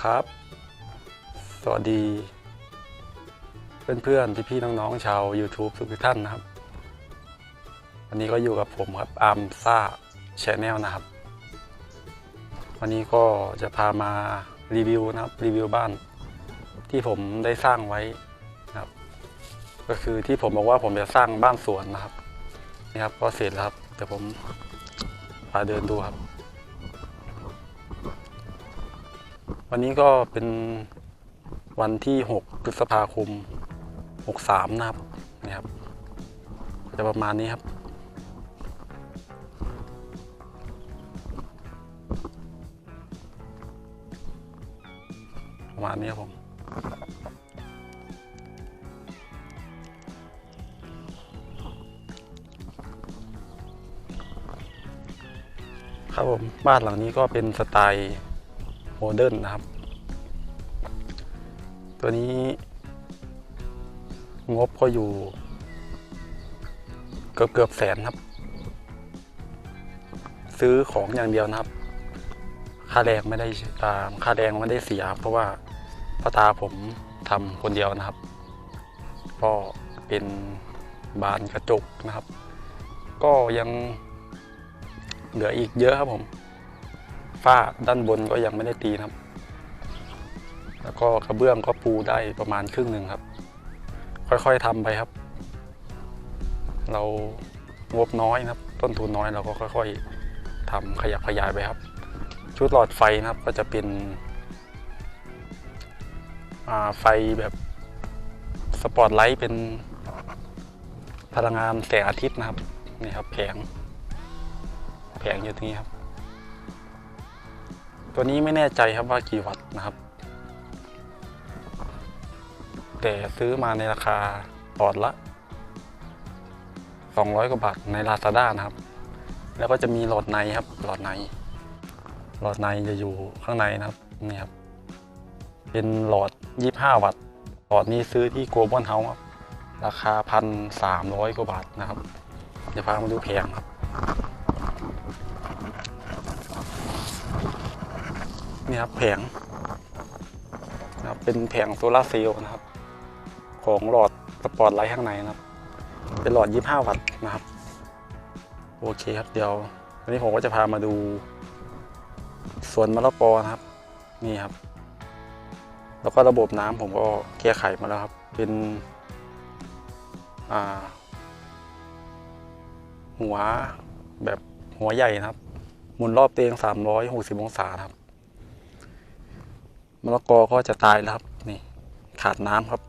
สดีครับ สวัสดี เพื่อนๆ พี่ๆ น้องๆ ชาว YouTube ทุกท่านนะครับ วันนี้ก็อยู่กับผมครับอาร์มซ่าชแนลนะครับ วันนี้ก็จะพามารีวิวนะครับรีวิวบ้าน ที่ผมได้สร้างไว้นะครับ ก็คือที่ผมบอกว่าผมจะสร้างบ้านสวนนะครับนี่ครับก็เสร็จแล้วครับเดี๋ยวผมพาเดินดูครับ วันนี้ก็เป็นวันที่ 6 พฤษภาคม 63 นะครับนี่ครับจะประมาณนี้ครับ ประมาณนี้ครับผมครับผมบ้านหลังนี้ก็เป็นสไตล์ โมเดิร์นนะครับ ตัวนี้ งบก็อยู่ เกือบเกือบแสนครับ ซื้อของอย่างเดียวนะครับ ค่าแรงไม่ได้อ่าค่าแรงไม่ได้เสีย เพราะว่าพ่อตาผมทำคนเดียวนะครับ ก็เป็นบานกระจกนะครับ ก็ยังเหลืออีกเยอะครับผม ฝ้าด้านบนก็ยังไม่ได้ตีครับ แล้วก็กระเบื้องก็ปูได้ประมาณครึ่งหนึ่งครับ ค่อยๆทำไปครับ เรางบน้อยนะครับ ต้นทุนน้อยเราก็ค่อย ๆทำขยับขยายไปครับ ชุดหลอดไฟนะครับก็จะเป็นไฟแบบสปอตไลท์เป็นพลังงานแสงอาทิตย์นะครับนี่ครับแผงแผงอยู่ตรงนี้ครับ ตัวนี้ไม่แน่ใจครับว่ากี่วัตต์นะครับ แต่ซื้อมาในราคาหลอดละ 200 กว่าบาทใน Lazada นะครับ แล้วก็จะมีหลอดในครับ หลอดใน หลอดในจะอยู่ข้างในนะครับนี่ครับ เป็นหลอด 25 วัตต์ หลอดนี้ซื้อที่ Global House ครับราคา 1,300 กว่าบาทนะครับเดี๋ยวพามาดูแผงครับ นี่ครับแผงนะครับเป็นแผงโซลาร์เซลล์นะครับ ของหลอดสปอตไลท์ข้างในนะครับ เป็นหลอด 25 วัตต์นะครับ โอเคครับเดี๋ยววันนี้ผมก็จะพามาดูสวนมะละกอนะครับ นี่ครับ แล้วก็ระบบน้ำผมก็แก้ไขมาแล้วครับ เป็นหัวแบบหัวใหญ่นะครับ หมุนรอบเตียง 360 องศานะครับ มะละกอก็จะตายแล้วครับนี่ขาดน้ำครับ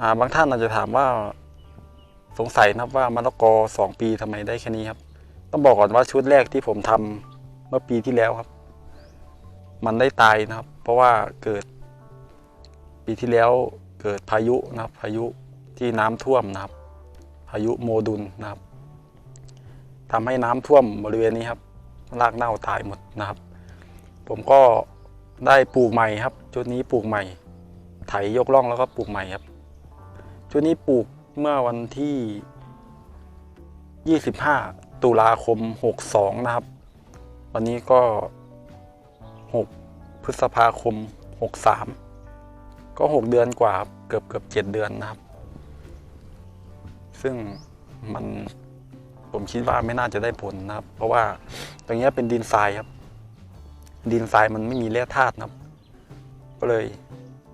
อ่าบางท่านอาจจะถามว่าสงสัยนะครับว่ามะละกอสองปีทำไมได้แค่นี้ครับ ต้องบอกก่อนว่าชุดแรกที่ผมทำเมื่อปีที่แล้วครับ มันได้ตายนะครับ เพราะว่าเกิด ปีที่แล้วเกิดพายุนะครับ พายุที่น้ำท่วมนะครับ พายุโมดุลนะครับทำให้น้ำท่วมบริเวณนี้ครับรากเน่าตายหมดนะครับ ผมก็ได้ปลูกใหม่ครับ ชุดนี้ปลูกใหม่ ไถยกล่องแล้วก็ปลูกใหม่ครับ ชุดนี้ปลูกเมื่อวันที่ 25 ตุลาคม 62 นะครับ วันนี้ก็ 6 พฤษภาคม 63 ก็ 6 เดือนกว่าครับเกือบเกือบ7เดือนนะครับ ซึ่งมันผมคิดว่าไม่น่าจะได้ผลนะครับ เพราะว่าตรงนี้เป็นดินทรายครับ ดินทรายมันไม่มีแร่ธาตุนะครับ ก็เลย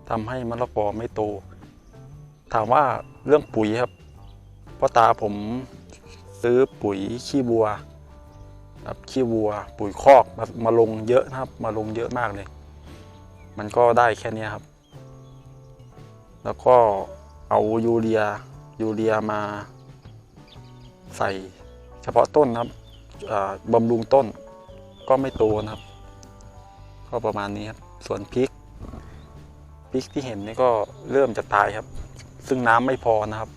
ทำให้มะละกอไม่โต ถามว่าเรื่องปุ๋ยครับพ่อตาผมซื้อปุ๋ยขี้วัวครับขี้วัว ปุ๋ยคอกมามาลงเยอะนะครับ มาลงเยอะมากเลย มันก็ได้แค่นี้ครับ แล้วก็เอายูเรียยูเรียมาใส่เฉพาะต้นนะครับบำรุงต้นก็ไม่โตนะครับ ก็ประมาณนี้ครับ ส่วนพริกพริกที่เห็นนี่ก็เริ่มจะตายครับ ซึ่งน้ำไม่พอนะครับ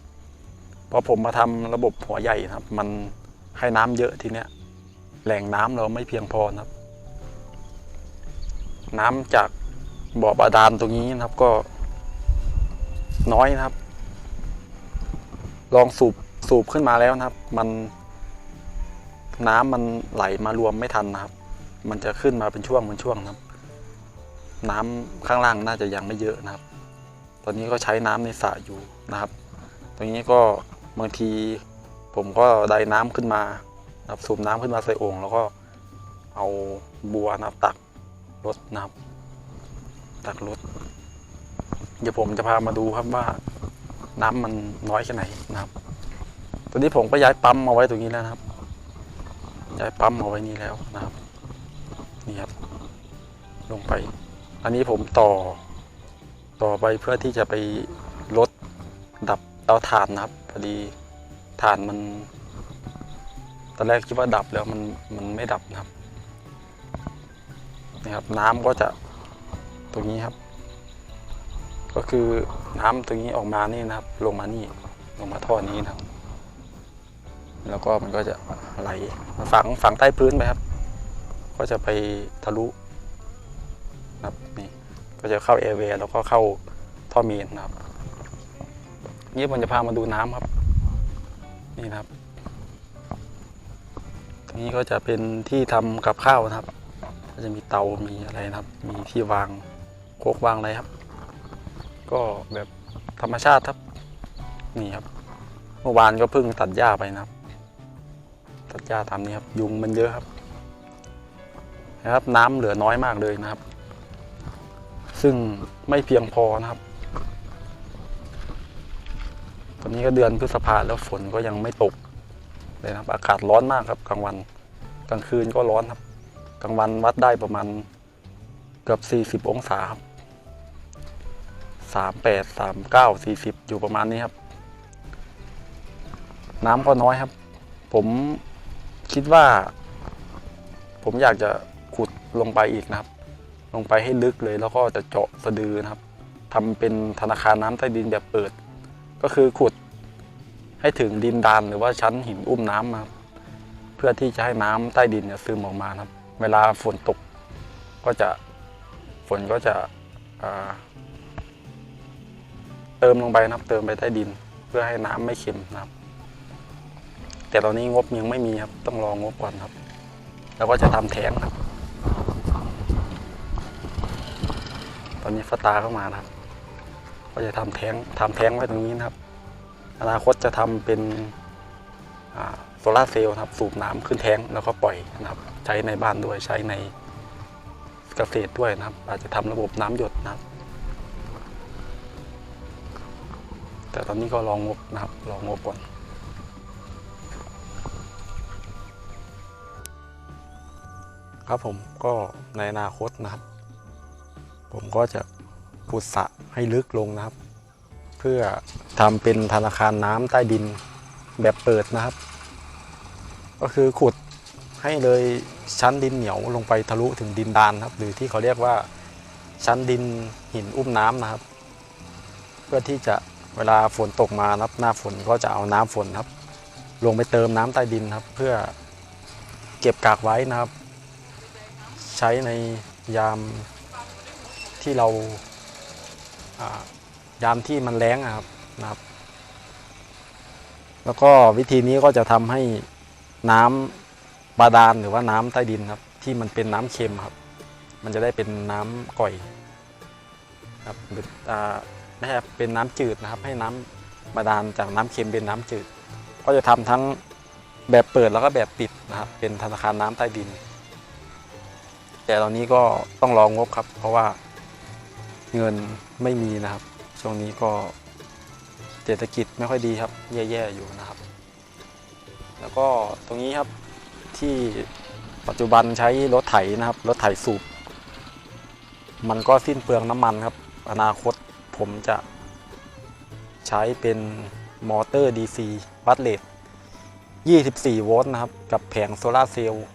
พอผมมาทำระบบหัวใหญ่ครับ มันให้น้ำเยอะทีเนี้ยแหล่งน้ำเราไม่เพียงพอนะครับ น้ำจากบ่อบาดาลตรงนี้นะครับก็น้อยนะครับ ลองสูบสูบขึ้นมาแล้วนะครับ มันน้ำมันไหลมารวมไม่ทันนะครับ มันจะขึ้นมาเป็นช่วงเป็นช่วงนะครับ น้ำข้างล่างน่าจะยังไม่เยอะนะครับ ตอนนี้ก็ใช้น้ำในสระอยู่นะครับ ตรงนี้ก็บางทีผมก็ได้น้ำขึ้นมานะครับสูบน้ำขึ้นมาใส่โอ่งแล้วก็เอาบัวนะครับตักรดนะครับ ตักรดเดี๋ยวผมจะพามาดูครับว่าน้ำมันน้อยแค่ไหนนะครับ ตอนนี้ผมก็ย้ายปั๊มมาไว้ตรงนี้แล้วนะครับ ย้ายปั๊มมาไว้นี่แล้วนะครับ นี่ครับ ลงไป อันนี้ผมต่อต่อไปเพื่อที่จะไปลดดับเตาถ่านนะครับพอดีถ่านมันตอนแรกคิดว่าดับแล้วมันมันไม่ดับนะครับนะครับน้ำก็จะตรงนี้ครับ ก็คือน้ำตรงนี้ออกมานี่นะครับ ลงมานี่ลงมาท่อนี้นะครับ แล้วก็มันก็จะไหลฝังฝังใต้พื้นไปครับ ก็จะไปทะลุ นะครับนี่ก็จะเข้าแอเวย์แล้วก็เข้าท่อเมนนะครับนี่ผมจะพามาดูน้ำครับ นี่นะครับ ตรงนี้ก็จะเป็นที่ทำกับข้าวนะครับ ก็จะมีเตามีอะไรนะครับ มีที่วางโคกวางอะไรครับ ก็แบบธรรมชาติครับ นี่ครับ เมื่อวานก็เพิ่งตัดหญ้าไปนะครับ ตัดหญ้าตามนี้ครับ ยุงมันเยอะครับนะครับ น้ำเหลือน้อยมากเลยนะครับ ซึ่งไม่เพียงพอนะครับ ตอนนี้ก็เดือนพฤษภาแล้วฝนก็ยังไม่ตกเลยนะครับ อากาศร้อนมากครับกลางวัน กลางคืนก็ร้อนครับ กลางวันวัดได้ประมาณเกือบ40 องศาครับ38 39 40 อยู่ประมาณนี้ครับ น้ำก็น้อยครับ ผมคิดว่า ผมอยากจะขุดลงไปอีกนะครับ ลงไปให้ลึกเลย แล้วก็จะเจาะสะดือนะครับทำเป็นธนาคารน้ำใต้ดินแบบเปิด ก็คือขุดให้ถึงดินดานหรือว่าชั้นหินอุ้มน้ำมาครับเพื่อที่จะให้น้ำใต้ดินเนี่ยซึมออกมาครับ เวลาฝนตกก็จะฝนก็จะเติมลงไปนะครับ เติมไปใต้ดิน เพื่อให้น้ำไม่เค็มนะครับ แต่ตอนนี้งบยังไม่มีครับ ต้องรองบก่อนครับ แล้วก็จะทำแท้งครับ ตอนนี้ฟาตาเข้ามานะครับ ก็จะทำแท้งทำแท้งไว้ตรงนี้นะครับ อนาคตจะทำเป็นโซลาร์เซลล์นะครับ สูบน้ำขึ้นแท้งแล้วก็ปล่อยนะครับ ใช้ในบ้านด้วยใช้ในเกษตรด้วยนะครับ อาจจะทำระบบน้ำหยดนะครับ แต่ตอนนี้ก็รองงบนะครับรองงบก่อนครับผมก็ในอนาคตนะครับ ผมก็จะขุดสระให้ลึกลงนะครับ เพื่อทำเป็นธนาคารน้ำใต้ดินแบบเปิดนะครับ ก็คือขุดให้เลยชั้นดินเหนียวลงไปทะลุถึงดินดานครับ หรือที่เขาเรียกว่าชั้นดินหินอุ้มน้ำนะครับ เพื่อที่จะเวลาฝนตกมานะครับหน้าฝนก็จะเอาน้ำฝนครับ ลงไปเติมน้ำใต้ดินครับ เพื่อเก็บกากไว้นะครับ ใช้ในยาม ที่เราอ่ายามที่มันแล้งอะครับนะครับ แล้วก็วิธีนี้ก็จะทำให้น้ำบาดาลหรือว่าน้ำใต้ดินครับ ที่มันเป็นน้ำเค็มครับ มันจะได้เป็นน้ำก่อยครับหรือไม่ใช่ครับเป็นน้ำจืดนะครับ ให้น้ำบาดาลจากน้ำเค็มเป็นน้ำจืด ก็จะทำทั้งแบบเปิดแล้วก็แบบปิดนะครับ เป็นธนาคารน้ำใต้ดิน แต่ตอนนี้ก็ต้องรองงบครับ เพราะว่า เงินไม่มีนะครับ ช่วงนี้ก็เศรษฐกิจไม่ค่อยดีครับ แย่ๆอยู่นะครับ แล้วก็ตรงนี้ครับที่ปัจจุบันใช้รถไถนะครับ รถไถสูบ มันก็สิ้นเปลืองน้ำมันครับ อนาคตผมจะใช้เป็นมอเตอร์ DC วัดเลท24 โวลต์นะครับ กับแผงโซลาเซลล์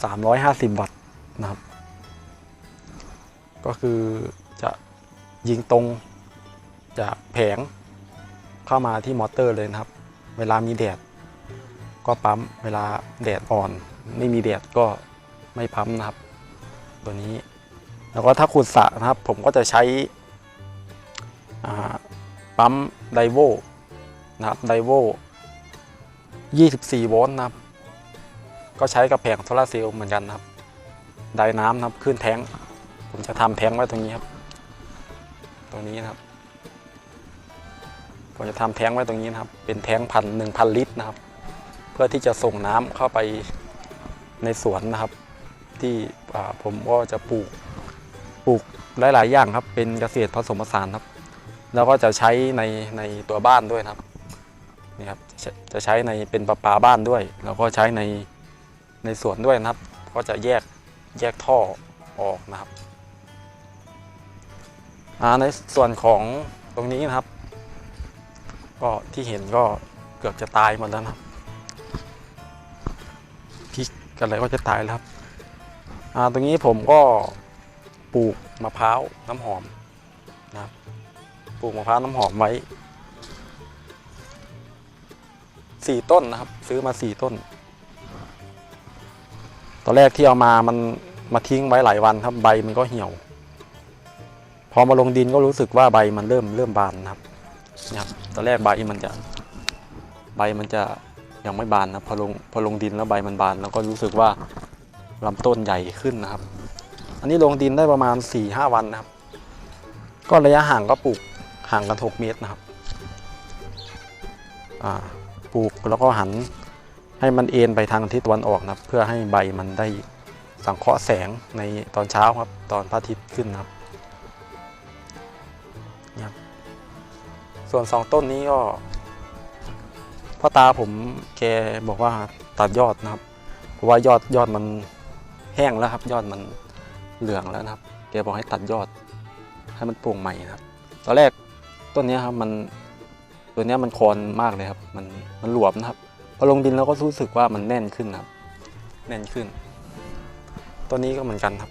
350 วัตต์นะครับ ก็คือจะยิงตรงจากแผงเข้ามาที่มอเตอร์เลยนะครับ เวลามีแดด ก็ปั๊มเวลาแดดอ่อน ไม่มีแดดก็ไม่ปั๊มนะครับ ตัวนี้ แล้วก็ถ้าขุดสระนะครับ ผมก็จะใช้ปั๊มไดโวนะครับไดโว24 โวลต์นะครับ ก็ใช้กับแผงโซลาร์เซลล์เหมือนกันนะครับ ไดน้ำนะครับขึ้นแท้ง ผมจะทำแท้งไว้ตรงนี้ครับ ตรงนี้นะครับ ผมจะทำแท้งไว้ตรงนี้นะครับ เป็นแท้งพันหนึ่งพันลิตรนะครับ เพื่อที่จะส่งน้ำเข้าไปในสวนนะครับ ที่ผมก็จะปลูกปลูกหลาย ๆ อย่างครับ เป็นเกษตรผสมผสานครับ แล้วก็จะใช้ในในตัวบ้านด้วยครับนี่ครับจะใช้ในเป็นประปาบ้านด้วย แล้วก็ใช้ในในสวนด้วยนะครับ ก็จะแยกแยกท่อออกนะครับ ในส่วนของตรงนี้นะครับ ก็ที่เห็นก็เกือบจะตายหมดแล้วนะครับพริกกันอะไรก็จะตายแล้วครับตรงนี้ผมก็ปลูกมะพร้าวน้ำหอมนะครับปลูกมะพร้าวน้ำหอมไว้สี่ต้นนะครับ ซื้อมาสี่ต้น ตอนแรกที่เอามามันมาทิ้งไว้หลายวันครับใบมันก็เหี่ยว พอมาลงดินก็รู้สึกว่าใบมันเริ่มเริ่มบานนะครับนะครับตอนแรกใบมันจะใบมันจะยังไม่บานนะพอลงพอลงดินแล้วใบมันบาน แล้วก็รู้สึกว่าลำต้นใหญ่ขึ้นนะครับ อันนี้ลงดินได้ประมาณ4ี่ห้าวันนะครับ ก็ระยะห่างก็ปลูกห่างกัน 6 เมตรนะครับปลูกแล้วก็หันให้มันเอ็นไปทางทิศตะวันออกนะครับ เพื่อให้ใบมันได้สังเคราะห์แสงในตอนเช้าครับตอนพระอาทิตย์ขึ้นนะครับ ส่วนสองต้นนี้ก็พ่อตาผมแกบอกว่าตัดยอดนะครับ เพราะว่ายอดยอดมันแห้งแล้วครับ ยอดมันเหลืองแล้วนะครับ แกบอกให้ตัดยอดให้มันปร่งใหม่นะครับ ตอนแรกต้นนี้ครับมันตัวนี้มันโคนมากเลยครับ มันมันหลวมนะครับพอลงดินแล้วก็รู้สึกว่ามันแน่นขึ้นครับ แน่นขึ้น ตัวนี้ก็เหมือนกันครับ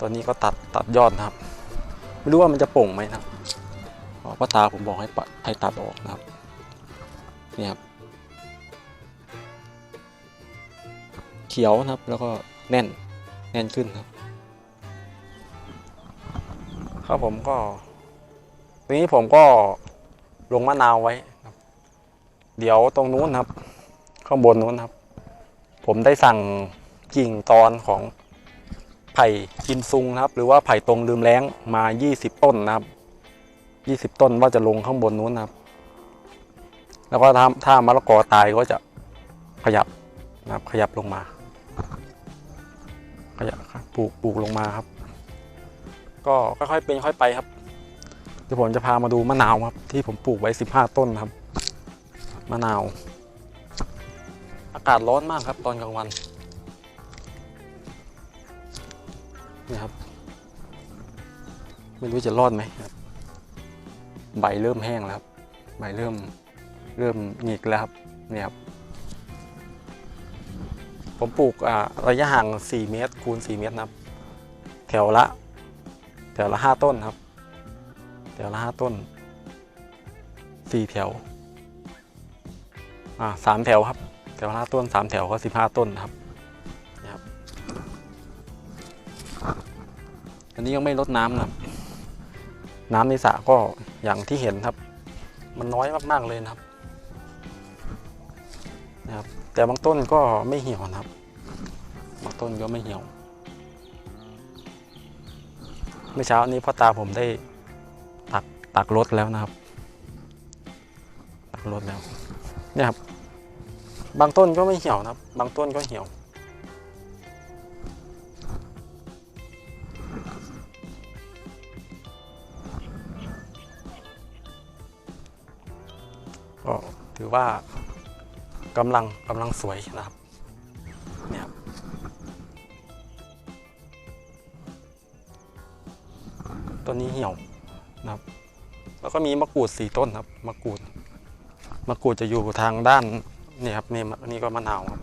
ตัวนี้ก็ตัดตัดยอดนะครับ ไม่รู้ว่ามันจะป่งไหมนะครับ อ๋อพ่อตาผมบอกให้ปัดให้ตัดออกนะครับนี่ครับเขียวนะครับแล้วก็แน่นแน่นขึ้นครับ ครับผมก็ทีนี้ผมก็ลงมะนาวไว้ครับเดี๋ยวตรงนู้นครับ ข้างบนนู้นครับ ผมได้สั่งกิ่งตอนของไผ่กิมซุงนะครับ หรือว่าไผ่ตรงลืมแล้งมา 20 ต้นนะครับ ยี่สิบต้นว่าจะลงข้างบนนู้นนะครับ แล้วก็ถ้าถ้ามะละกอตายก็จะขยับนะครับ ขยับลงมา ขยับครับปลูกปลูกลงมาครับ ก็ค่อยๆเป็นค่อยไปครับเดี๋ยวผมจะพามาดูมะนาวครับ ที่ผมปลูกไว้สิบห้าต้นครับมะนาว อากาศร้อนมากครับ ตอนกลางวันนี่ครับ ไม่รู้จะรอดไหมครับ ใบเริ่มแห้งแล้วครับใบเริ่มเริ่มหงิกแล้วครับเนี่ยครับผมปลูกระยะห่าง 4 เมตรคูณ 4 เมตรนะครับ แถวละ แถวละ 5 ต้นครับ แถวละ 5 ต้น 4 แถวอ่าสามแถวครับ แถวละต้น 3 แถวก็ 15 ต้นครับนี่ครับ อันนี้ยังไม่ลดน้ำนะครับ น้ำในสระก็อย่างที่เห็นครับ มันน้อยมากๆเลยนะครับนะครับ แต่บางต้นก็ไม่เหี่ยวนะครับ บางต้นก็ไม่เหี่ยว เมื่อเช้านี้พ่อตาผมได้ตักตักรถแล้วนะครับ ตักรถแล้วเนี่ยครับ บางต้นก็ไม่เหี่ยวนะครับ บางต้นก็เหี่ยว ว่ากำลังกำลังสวยนะครับเนี่ยต้นนี้เหี่ยวนะครับ แล้วก็มีมะกรูดสี่ต้นครับมะกรูดมะกรูดจะอยู่ทางด้านนี่ครับนี่นี่ก็มะนาวครับ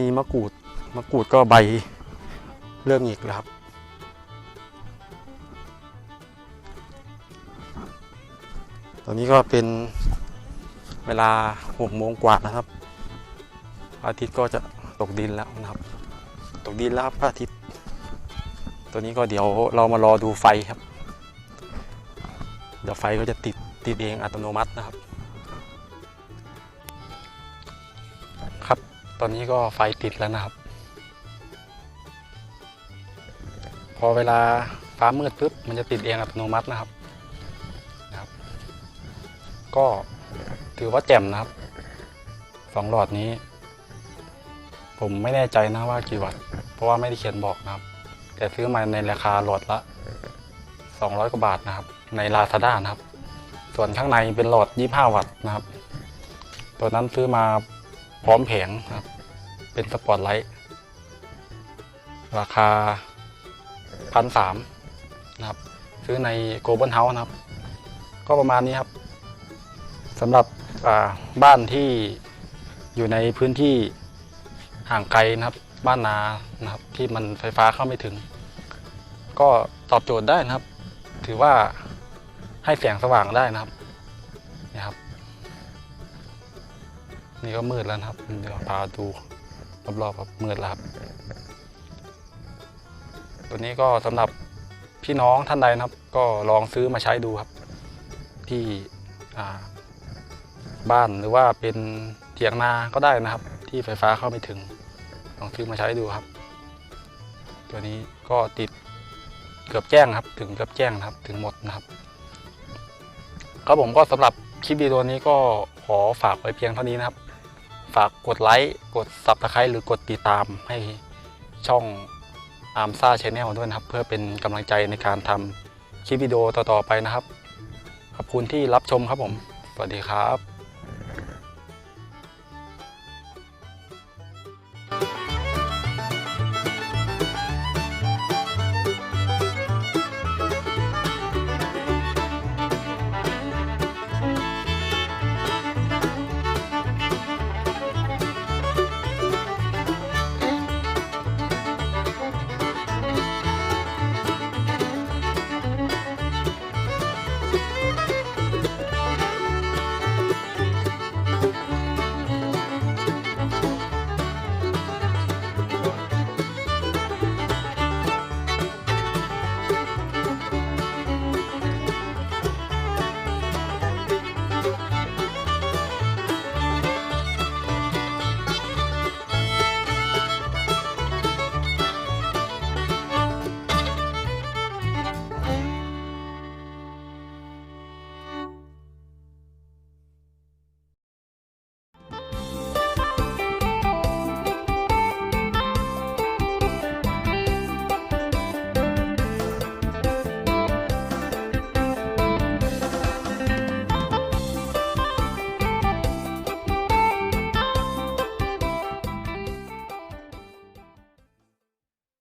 มีมะกรูด มะกรูดก็ใบเริ่มหงิกแล้วครับ ตอนนี้ก็เป็นเวลาหกโมงกว่านะครับ อาทิตย์ก็จะตกดินแล้วนะครับ ตกดินแล้วครับพระอาทิตย์ ตัวนี้ก็เดี๋ยวเรามารอดูไฟครับ เดี๋ยวไฟก็จะติดติดเองอัตโนมัตินะครับ ตอนนี้ก็ไฟติดแล้วนะครับ พอเวลาฟ้ามืดปุ๊บมันจะติดเองอัตโนมัตินะครับนะครับ ก็ถือว่าแจ่มนะครับสองหลอดนี้ ผมไม่แน่ใจนะว่ากี่วัตต์เพราะว่าไม่ได้เขียนบอกนะครับ แต่ซื้อมาในราคาหลอดละ 200 กว่าบาทนะครับ ใน Lazada นะครับ ส่วนข้างในเป็นหลอด 25 วัตต์นะครับ ตัวนั้นซื้อมา พร้อมแผงนะครับ เป็นสปอตไลท์ ราคาพันสามนะครับ ซื้อใน Global House นะครับ ก็ประมาณนี้ครับสำหรับอ่าบ้านที่อยู่ในพื้นที่ห่างไกลนะครับ บ้านนานะครับ ที่มันไฟฟ้าเข้าไม่ถึง ก็ตอบโจทย์ได้นะครับ ถือว่าให้แสงสว่างได้นะครับ นี่ก็มืดแล้วนะครับ เดี๋ยวพาดูรอบๆครับมืดแล้วครับ ตัวนี้ก็สำหรับพี่น้องท่านใดนะครับ ก็ลองซื้อมาใช้ดูครับ ที่บ้านหรือว่าเป็นเถียงนาก็ได้นะครับ ที่ไฟฟ้าเข้าไม่ถึง ลองซื้อมาใช้ดูครับ ตัวนี้ก็ติดเกือบแจ้งครับ ถึงเกือบแจ้งนะครับ ถึงหมดนะครับครับผมก็สำหรับคลิปวิดีโอนี้ก็ขอฝากไว้เพียงเท่านี้นะครับ ฝากกดไลค์ กด s u b สไครต์หรือกดติดตามให้ช่องอาร์มซ่าชแนลด้วยนะครับ เพื่อเป็นกำลังใจในการทำคลิปวิดีโอต่อๆไปนะครับ ขอบคุณที่รับชมครับผม สวัสดีครับ